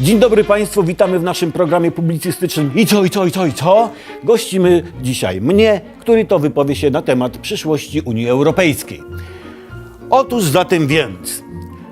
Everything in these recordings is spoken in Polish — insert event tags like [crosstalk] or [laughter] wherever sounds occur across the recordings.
Dzień dobry Państwu, witamy w naszym programie publicystycznym I co, i co, i co, i co? Gościmy dzisiaj mnie, który to wypowie się na temat przyszłości Unii Europejskiej. Otóż zatem więc,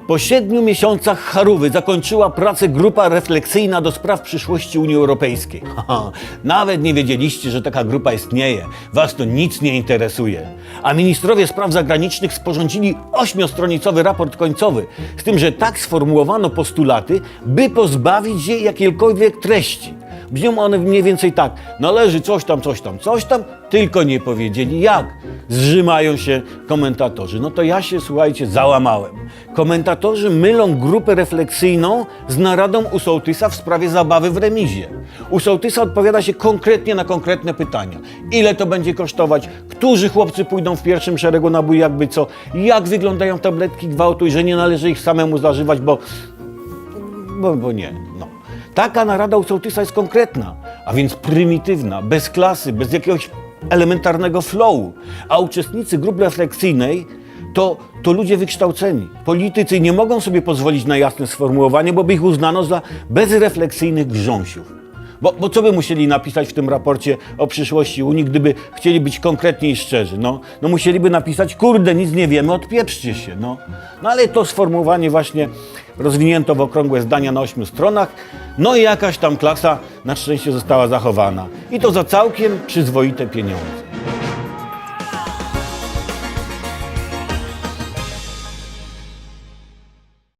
po siedmiu miesiącach Harówy zakończyła pracę grupa refleksyjna do spraw przyszłości Unii Europejskiej. [laughs] Haha, nawet nie wiedzieliście, że taka grupa istnieje. Was to nic nie interesuje. A ministrowie spraw zagranicznych sporządzili ośmiostronicowy raport końcowy, z tym, że tak sformułowano postulaty, by pozbawić je jakiejkolwiek treści. Brzmią one mniej więcej tak. Należy coś tam, coś tam, coś tam, tylko nie powiedzieli jak. Zrzymają się komentatorzy. No to ja się, słuchajcie, załamałem. Komentatorzy mylą grupę refleksyjną z naradą u Sołtysa w sprawie zabawy w remizie. U Sołtysa odpowiada się konkretnie na konkretne pytania. Ile to będzie kosztować? Którzy chłopcy pójdą w pierwszym szeregu na bój, jakby co? Jak wyglądają tabletki gwałtu i że nie należy ich samemu zażywać, bo bo, bo nie. Taka narada u sołtysa jest konkretna, a więc prymitywna, bez klasy, bez jakiegoś elementarnego flowu. A uczestnicy grupy refleksyjnej to, to ludzie wykształceni. Politycy nie mogą sobie pozwolić na jasne sformułowanie, bo by ich uznano za bezrefleksyjnych grząsiów. Bo, bo co by musieli napisać w tym raporcie o przyszłości Unii, gdyby chcieli być konkretni i szczerzy? No, no musieliby napisać, kurde, nic nie wiemy, odpieprzcie się. No. no ale to sformułowanie właśnie rozwinięto w okrągłe zdania na ośmiu stronach, no i jakaś tam klasa na szczęście została zachowana. I to za całkiem przyzwoite pieniądze.